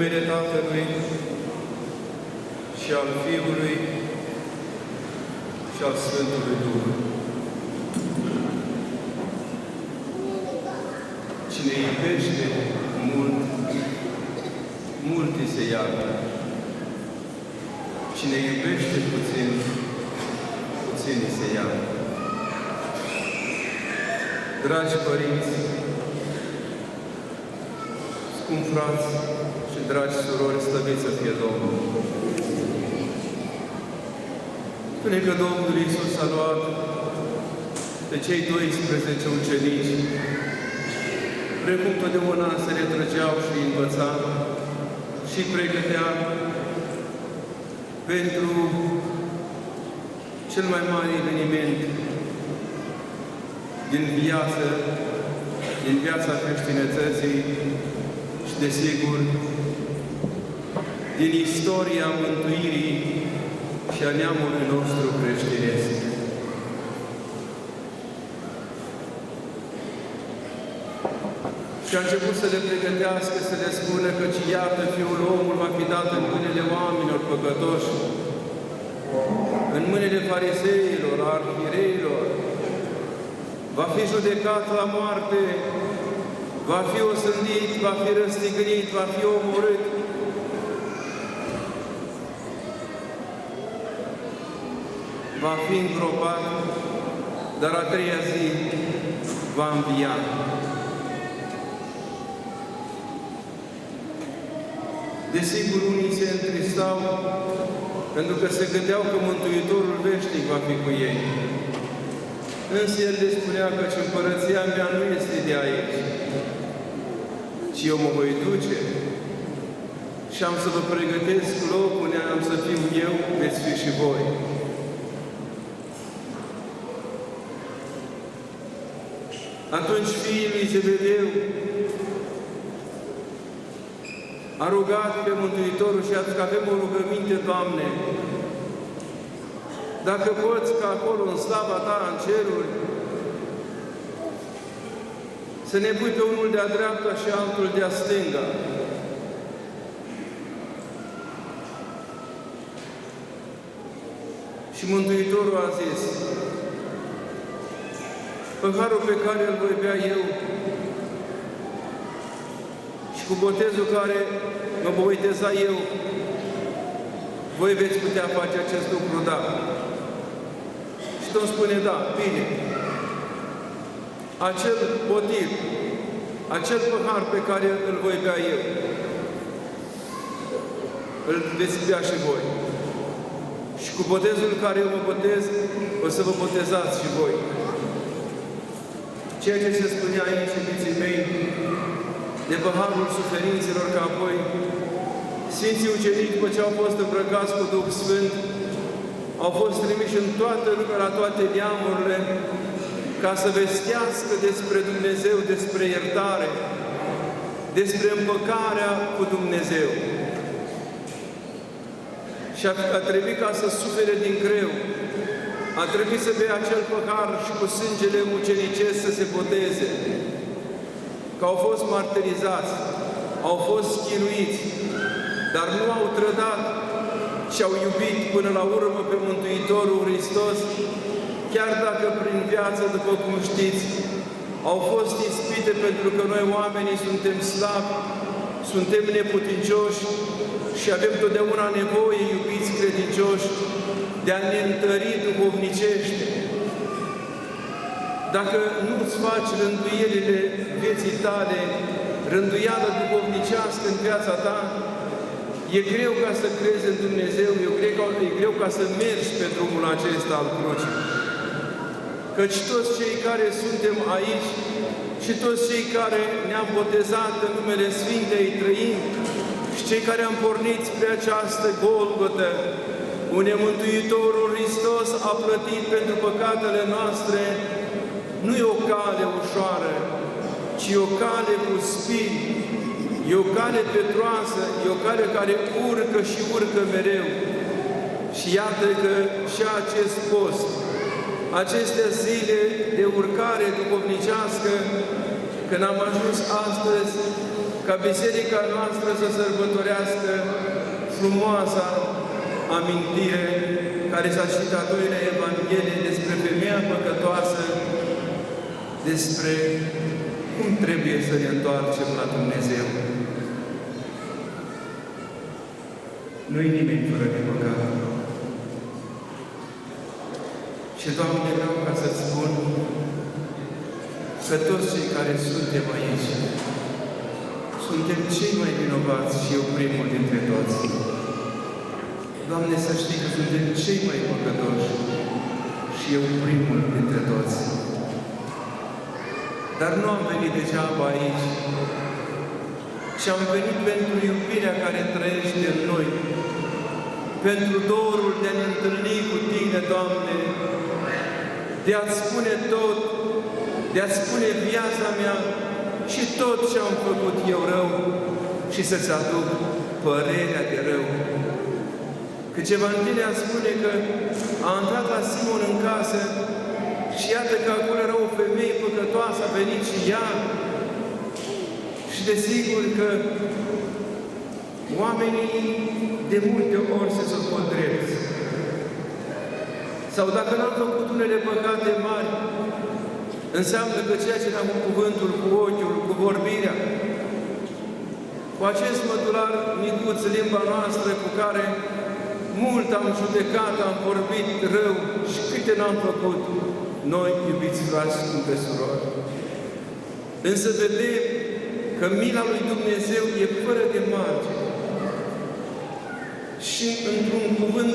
În numele Tatălui și al Fiului și al Sfântului Duh. Cine iubește mult, mult îi se iartă. Cine iubește puțin, puțin îi se iartă. Dragi părinți, scump frați și dragi surori, slăviți să fie Domnul. Spune că Domnul Iisus a luat pe cei 12 ucenici, precum totdeauna se retrăgeau și învăța și pregătea pentru cel mai mare eveniment din viață, din viața creștinătății și, desigur, din istoria mântuirii și a neamului nostru creștinesc. Și a început să le pregătească, să le spună că iată, Fiul omul va fi dat în mâinile oamenilor păcătoși, în mâinile fariseilor, arhireilor, va fi judecat la moarte, va fi osândit, va fi răstignit, va fi omorât. Va fi îngropat, dar a treia zi va învia. Desigur, unii se întristau pentru că se gândeau că Mântuitorul veșnic va fi cu ei. Însă El le spunea că împărăția mea nu este de aici, ci eu mă voi duce și am să vă pregătesc locul unde am să fiu eu, veți fi și voi. Atunci fiii lui Zebedeu a rugat pe Mântuitorul și a zis că avem o rugăminte, Doamne, dacă poți ca acolo, în slava Ta, în ceruri, să ne pui pe unul de-a dreapta și altul de-a stânga. Și Mântuitorul a zis, păharul pe care îl voi bea eu și cu botezul care mă voi boteza eu, voi veți putea face acest lucru, da. Și Domnul spune, da, bine. Acel potir, acel păhar pe care îl voi bea eu, îl veți bea și voi. Și cu botezul care eu mă botez, o să vă botezați și voi. Ceea ce se spunea aici, iubiții mei, de paharul suferințelor, că apoi Sfinții Ucenici, după ce au fost îmbrăcați cu Duh Sfânt, au fost trimiși în toată lumea, la toate neamurile, ca să vestească despre Dumnezeu, despre iertare, despre împăcarea cu Dumnezeu. Și a, a trebuit ca să sufere din greu, a trebuit să bea acel păhar și cu sângele mucenicesc să se boteze, că au fost martirizați, au fost chinuiți, dar nu au trădat și au iubit până la urmă pe Mântuitorul Hristos, chiar dacă prin viață, după cum știți, au fost ispite pentru că noi oamenii suntem slabi, suntem neputincioși și avem totdeauna nevoie, iubiți credincioși, de a ne întări duhovnicește. Dacă nu-ți faci rânduielile vieții tale, rânduială duhovnicească în viața ta, e greu ca să crezi în Dumnezeu, e greu, e greu ca să mergi pe drumul acesta al crucii. Căci toți cei care suntem aici și toți cei care ne-am botezat în numele Sfintei Trăim și cei care am pornit spre această Golgotă, unde Mântuitorul Hristos a plătit pentru păcatele noastre, nu e o cale ușoară, ci e o cale cu spini, e o cale petroasă, e o cale care urcă și urcă mereu. Și iată că și acest post, aceste zile de urcare duhovnicească, când am ajuns astăzi ca biserica noastră să sărbătorească frumoasa amintire care s-a citat în Evanghelie despre femeia păcătoasă, despre cum trebuie să ne întoarcem la Dumnezeu. Nu-i nimeni fără de păcat. Și, Doamne, vreau ca să-ți spun că toți cei care suntem aici, suntem cei mai vinovați și eu primul dintre toți. Doamne, să știi că suntem cei mai păcătoși și eu primul dintre toți. Dar nu am venit degeaba aici, ci am venit pentru iubirea care trăiește în noi, pentru dorul de a ne întâlni cu Tine, Doamne, de a-ți spune tot, de a-ți spune viața mea și tot ce am făcut eu rău și să-ți aduc părerea de rău. Căci Evanghelia spune că a intrat la Simon în casă și iată că acolo era o femeie păcătoasă, a venit și ea. Și desigur că oamenii de multe ori se socot drepți. Sau dacă n-am făcut unele păcate mari, înseamnă că ceea ce ne-am cu cuvântul, cu ochiul, cu vorbirea, cu acest mădular micuț, limba noastră, cu care mult am judecat, am vorbit rău și câte n-am făcut, noi, iubiți frați și pe surori. Însă vedem că mila lui Dumnezeu e fără de margine. Și, într-un cuvânt,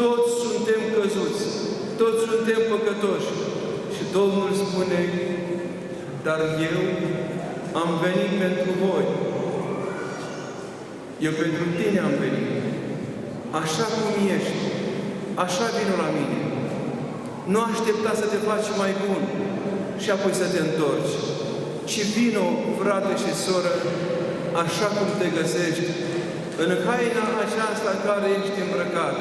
toți suntem căzuți, toți suntem păcătoși. Și Domnul spune, dar eu am venit pentru voi. Eu pentru tine am venit. Așa cum ești, așa vină la mine. Nu aștepta să te faci mai bun și apoi să te întorci, ci vino, frate și soră, așa cum te găsești, în haina aceasta în care ești îmbrăcat.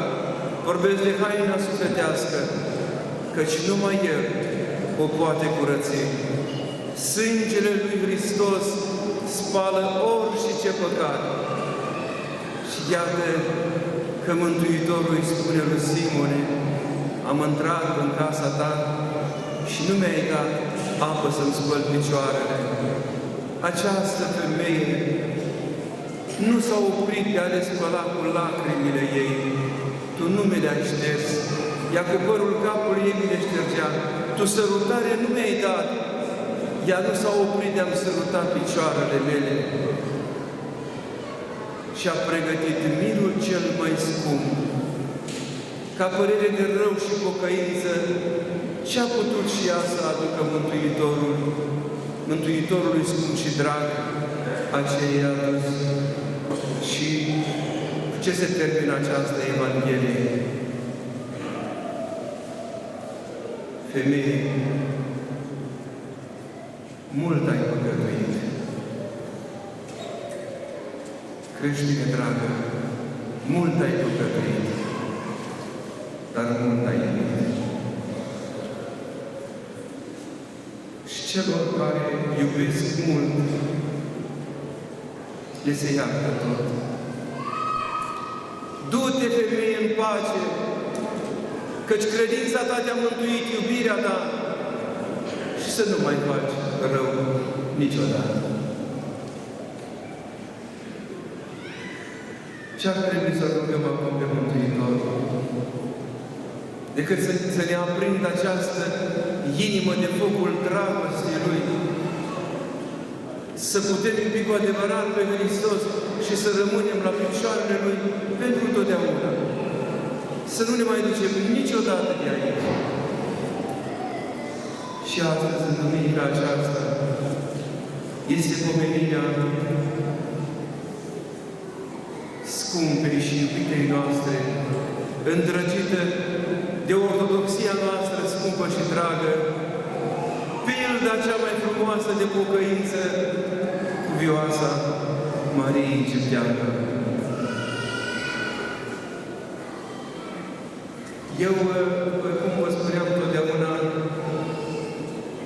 Vorbesc de haina sufletească, căci numai El o poate curăți. Sângele lui Hristos spală orice păcat. Și iată că Mântuitorul îi spune lui Simone, am intrat în casa ta și nu mi-ai dat apă să-mi spăl picioarele. Această femeie nu s-a oprit de a le spăla cu lacrimile ei. Tu nu mi le-ai șters. Ea cu părul capului ei mi le ștergea. Tu sărutare nu mi-ai dat. Ea nu s-a oprit de a-mi săruta picioarele mele. Și a pregătit mirul cel mai scump ca părere de rău și pocăință, ce a putut și ea să aducă Mântuitorul, Mântuitorului scump și drag, aceea adus. Și ce se termină această Evanghelie? Femeie, mult ai păcătuit. Creștine dragă, mult ai păcătuit dar mult ai iubit. Și celor care iubesc mult, le se iartă tot. Du-te, femeie, în pace, căci credința ta te-a mântuit, iubirea ta, și să nu mai faci rău niciodată. Ce ar trebui să rugăm acum pe Mântuitorul? decât să, să ne aprindă această inimă de focul dragostei Lui. Să putem iubi cu adevărat pe Hristos și să rămânem la picioarele Lui pentru totdeauna. Să nu ne mai ducem niciodată de aici. Și astăzi, în duminica aceasta, este pomenirea scumpei și iubitei noastre, îndrăgită de ortodoxia noastră scumpă și dragă, pilda cea mai frumoasă de pocăință cu vioasa Mariei Egipteană. Eu, cum vă spuneam totdeauna,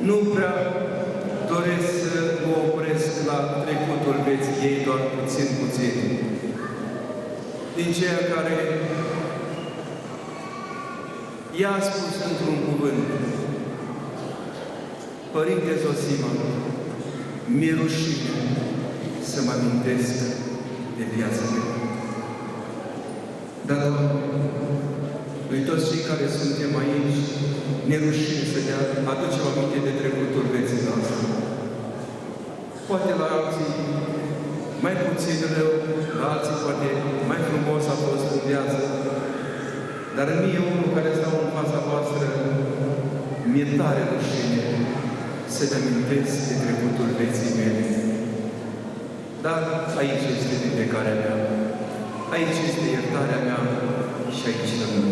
nu prea doresc să mă opresc la trecutul vieții ei doar puțin, puțin. Din ceea care ea a spus într-un cuvânt, Părinte Zosima, mi-e rușine să mă amintesc de viața mea. Dar, noi toți cei care suntem aici, ne rușine să ne aducem aminte de trecutul vieții noastre. Poate la alții mai puțin rău, la alții poate mai frumos a fost în viață, dar mie, unul care stau în fața voastră, mi-e tare rușine să ne amintesc de trecutul vieții mele. Dar aici este vindecarea mea, aici este iertarea mea și aici rămân.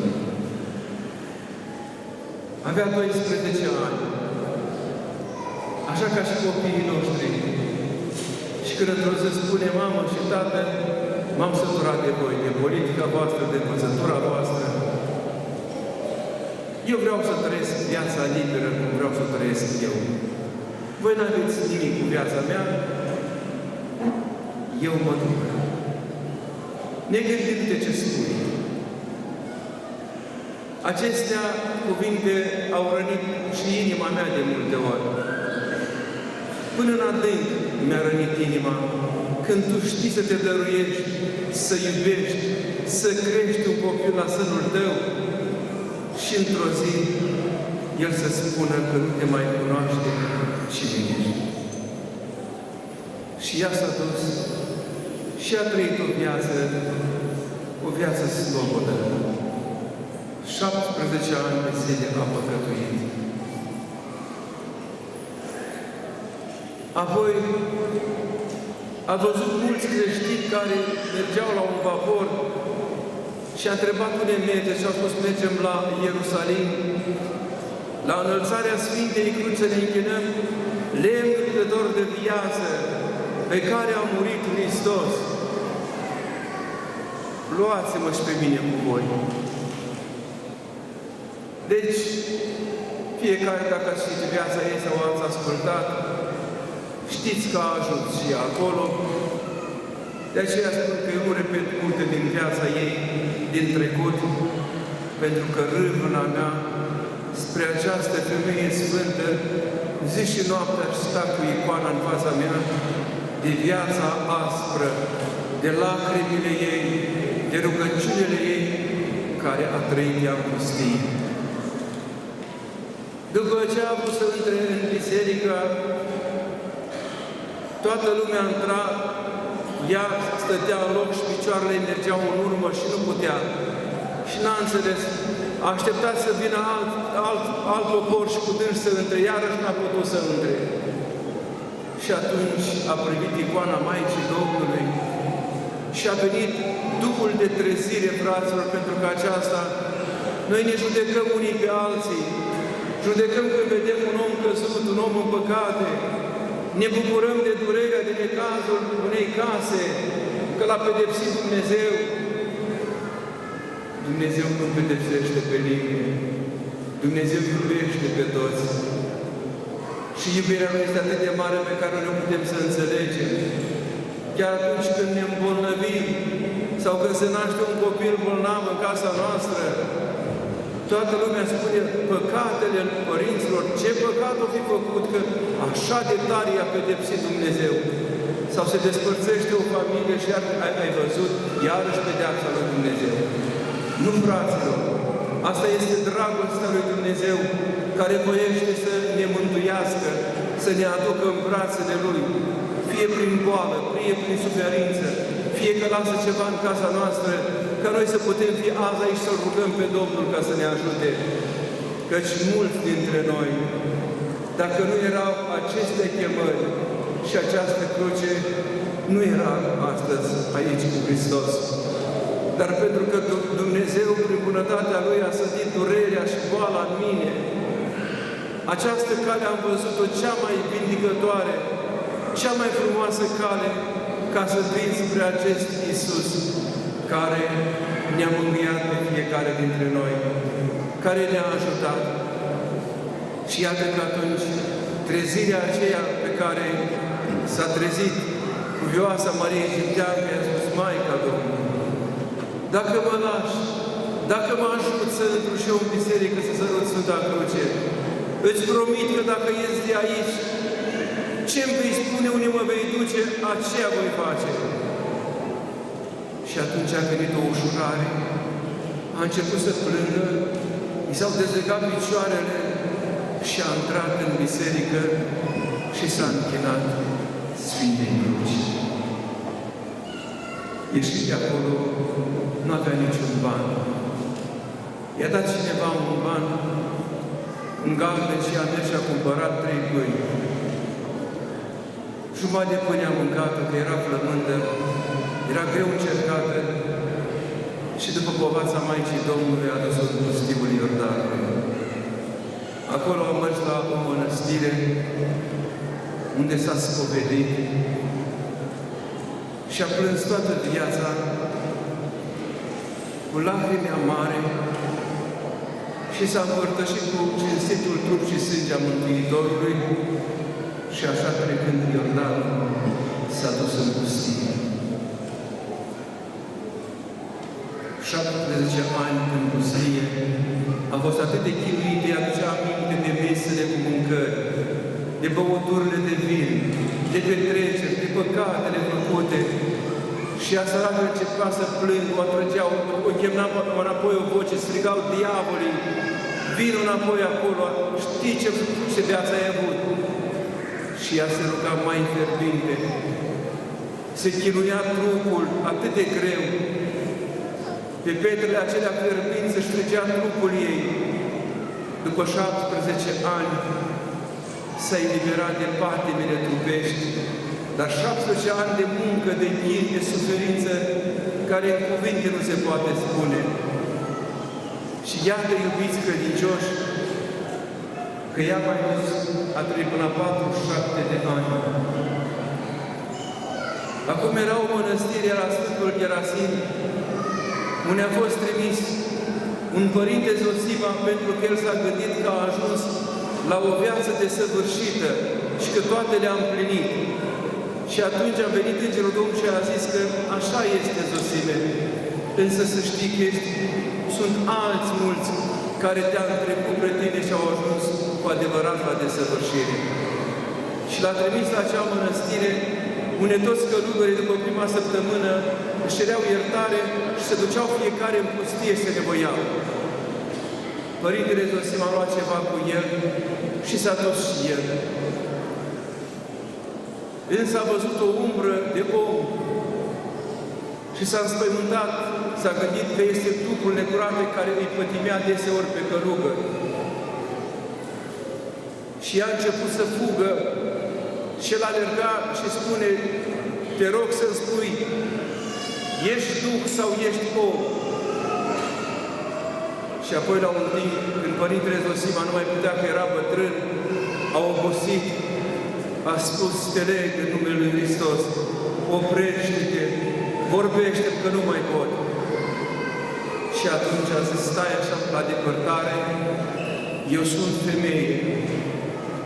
Avea 12 ani, așa ca și copiii noștri. Și când într-o zi spune, mamă și tată, m-am săturat de voi, de politica voastră, de învățătura voastră. Eu vreau să trăiesc viața liberă cum vreau să trăiesc eu. Voi nu aveți nimic cu viața mea, eu mă duc. Ne gândim de ce spui. Acestea cuvinte au rănit și inima mea de multe ori. Până în adânc mi-a rănit inima când tu știi să te dăruiești, să iubești, să crești un copil la sânul tău și într-o zi el să spună că nu te mai cunoaște cine ești. Și ea s-a dus și a trăit o viață, o viață slobodă. 17 ani de zile a păcătuit. Apoi a văzut mulți creștini care mergeau la un vapor și a întrebat unde merge și au spus mergem la Ierusalim. La înălțarea Sfintei Cruci să ne închinăm lemnul de dor de viață pe care a murit Hristos. Luați-mă și pe mine cu voi. Deci, fiecare, dacă ați citit viața ei sau ați ascultat, știți că a ajuns și acolo. De aceea spun că eu nu repet multe din viața ei, din trecut, pentru că râvna mea spre această femeie sfântă, zi și noapte aș sta cu icoana în fața mea, de viața aspră, de lacrimile ei, de rugăciunile ei, care a trăit ea în pustie. După ce a avut să intre în biserică, toată lumea intra, ea stătea în loc și picioarele mergeau în urmă și nu putea. Și n-a înțeles. A așteptat să vină alt, alt, alt popor și cu să între, iarăși n-a putut să între. Și atunci a privit icoana Maicii Domnului și a venit Duhul de trezire, fraților, pentru că aceasta noi ne judecăm unii pe alții, Judecăm când vedem un om căzut, un om în păcate. Ne bucurăm de durerea, de necazul unei case, că l-a pedepsit Dumnezeu. Dumnezeu nu pedepsește pe nimeni. Dumnezeu iubește pe toți. Și iubirea Lui este atât de mare pe care nu putem să înțelegem. Chiar atunci când ne îmbolnăvim sau când se naște un copil bolnav în casa noastră, Toată lumea spune păcatele părinților. Ce păcat o fi făcut că așa de tare i-a pedepsit Dumnezeu? Sau se despărțește o familie și ai, ai văzut iarăși pedeapsa lui Dumnezeu. Nu, fraților, asta este dragostea lui Dumnezeu care voiește să ne mântuiască, să ne aducă în brațele Lui, fie prin boală, fie prin suferință, fie că lasă ceva în casa noastră, ca noi să putem fi azi aici să rugăm pe Domnul ca să ne ajute. Căci mulți dintre noi, dacă nu erau aceste chemări și această cruce, nu era astăzi aici cu Hristos. Dar pentru că Dumnezeu, prin bunătatea Lui, a sădit durerea și boala în mine, această cale am văzut-o cea mai vindicătoare, cea mai frumoasă cale ca să vin spre acest Iisus care ne-a mângâiat pe fiecare dintre noi, care ne-a ajutat. Și iată că atunci trezirea aceea pe care s-a trezit cu vioasa Marie Egipteancă, i-a spus, Maica Domnului, dacă mă lași, dacă mă ajut să intru și eu în biserică să sărut Sfânta Cruce, îți promit că dacă ies de aici, ce îmi vei spune, unde mă vei duce, aceea voi face. Și atunci a venit o ușurare, a început să plângă, i s-au dezlegat picioarele și a intrat în biserică și s-a închinat Sfintei Cruci. Ieșit de acolo, nu avea niciun ban. I-a dat cineva un ban, un galben și a mers și a cumpărat trei pâini. Jumătate de pâine a mâncat că era flămândă, era greu încercată și după povața Maicii Domnului a dus-o în pustiul Iordanului. Acolo a mers la o mănăstire unde s-a spovedit și a plâns toată viața cu lacrimi amare și s-a împărtășit cu cinstitul trup și sânge a Mântuitorului și așa trecând Iordanul s-a dus în pustie. 17 ani în pustie, a fost atât de chinuit, de aducea aminte de mesele cu mâncări, de băuturile de vin, de petreceri, de păcatele făcute. Și a săracă începea să plâng, o atrăgeau, o chemna înapoi o voce, strigau diavolii, vin înapoi acolo, știi ce, ce viață ai avut? Și ea se ruga mai fierbinte. Se chinuia trupul atât de greu. Pe petrele acelea fierbinți își trecea trupul ei. După 17 ani, s-a eliberat de patimile trupești, dar 17 ani de muncă, de chin, de suferință, care în cuvinte nu se poate spune. Și iată, iubiți credincioși, că ea mai dus a trăit până la 47 de ani. Acum era o mănăstire la Sfântul Gerasim, unde a fost trimis un părinte Zosima pentru că el s-a gândit că a ajuns la o viață desăvârșită și că toate le-a împlinit. Și atunci a venit Îngerul Domnului și a zis că așa este Zosime, însă să știi că este, sunt alți mulți care te-au trecut pe tine și au ajuns cu adevărat la desăvârșire. Și l-a trimis la acea mănăstire unde toți călugării după prima săptămână își cereau iertare și se duceau fiecare în pustie și se nevoiau. Părintele Zosim a luat ceva cu el și s-a dus și el. Însă a văzut o umbră de om și s-a înspăimântat, s-a gândit că este trupul necurat pe care îi pătimea deseori pe călugă. Și a început să fugă și el alerga și spune, te rog să-mi spui, ești Duh sau ești om? Și apoi la un timp, când Părintele Zosima nu mai putea, că era bătrân, a obosit, a spus, te leg în numele Lui Hristos, oprește-te, vorbește că nu mai pot. Și atunci a zis, stai așa la depărtare, eu sunt femeie,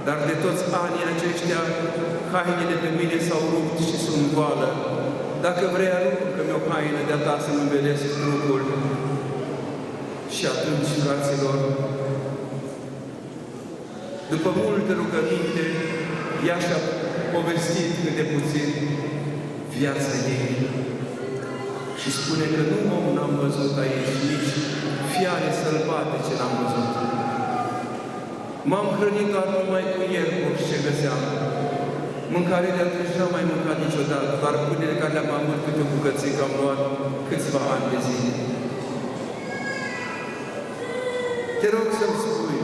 dar de toți anii aceștia, hainele pe mine s-au rupt și sunt goală. Dacă vrei, aruncă-mi o haină de-a ta să-mi învelesc trupul. Și atunci, fraților, după multe rugăminte, ea și-a povestit cât de puțin viața ei. Și spune că nu om n-am văzut aici, nici fiare sălbatice n-am văzut. M-am hrănit doar numai cu el, orice găseam. Mâncare de atunci n-am mai mâncat niciodată, doar pâinele care le-am avut câte o bucățică am luat câțiva ani de zile. Te rog să-mi spui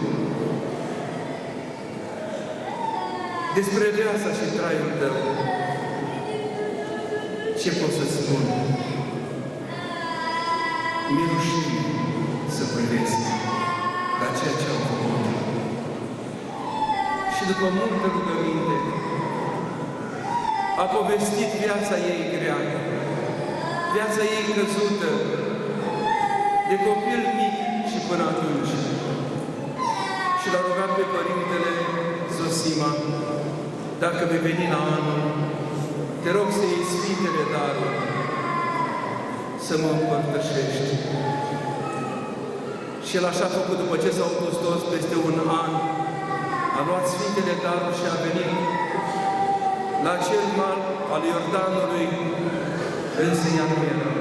despre viața și traiul tău. Ce pot să spun? Mi-e rușine să privesc la ceea ce am făcut. Și după multă rugăminte, a povestit viața ei grea, viața ei căzută, de copil mic și până atunci. Și l-a rugat pe Părintele Zosima, dacă vei veni la anul te rog să iei Sfintele daruri, să mă împărtășești. Și el așa a făcut după ce s-au dus toți peste un an, a luat Sfintele daruri și a venit la cel mal al Iordanului, însă ea nu era.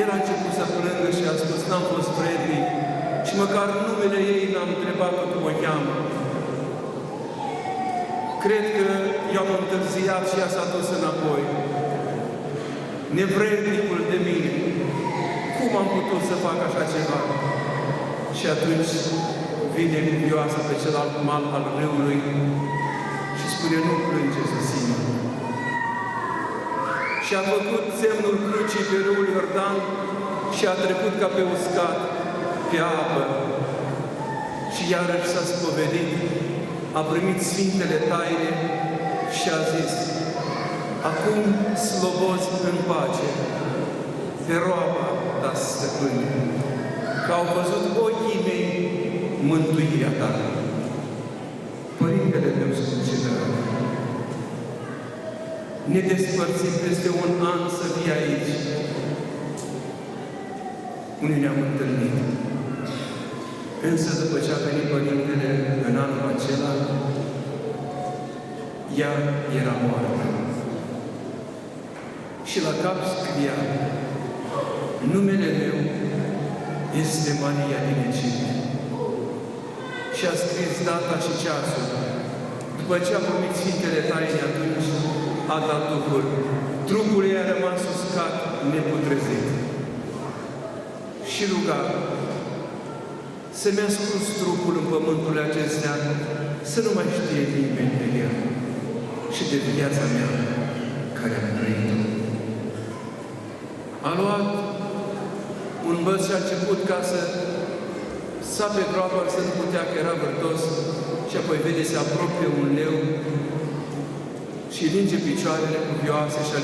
El a început să plângă și a spus, n-am fost vrednic și măcar numele ei n-am întrebat cum o cheamă. Cred că eu am întârziat și ea s-a dus înapoi. Nevrednicul de mine. Cum am putut să fac așa ceva? Și atunci vine cuvioasa pe celălalt mal al râului și spune, nu plânge, Susina. Și a făcut semnul crucii pe râul Iordan și a trecut ca pe uscat, pe apă. Și iarăși s-a spovedit, a primit Sfintele Taine și a zis, Acum slobozi în pace, pe roaba ta stăpâne, că au văzut ochii mei mântuirea ta. Părintele meu scurgerat, ne despărțim peste un an să fie aici. Unii ne-am întâlnit. Însă după ce a venit Părintele în anul acela, ea era moartă. Și la cap scria, numele meu este Maria din Egipt. Și a scris data și ceasul. După ce a primit Sfintele Taine, atunci a dat Duhul. Trupul ei a rămas uscat, neputrezit. Și ruga să-mi ascult trupul în pământul acestea, să nu mai știe nimeni de el și de viața mea care am trăit-o. A luat un băț și a început ca să sape groapa, să nu putea că era vârtos și apoi vede se apropie un leu și linge picioarele cu vioase și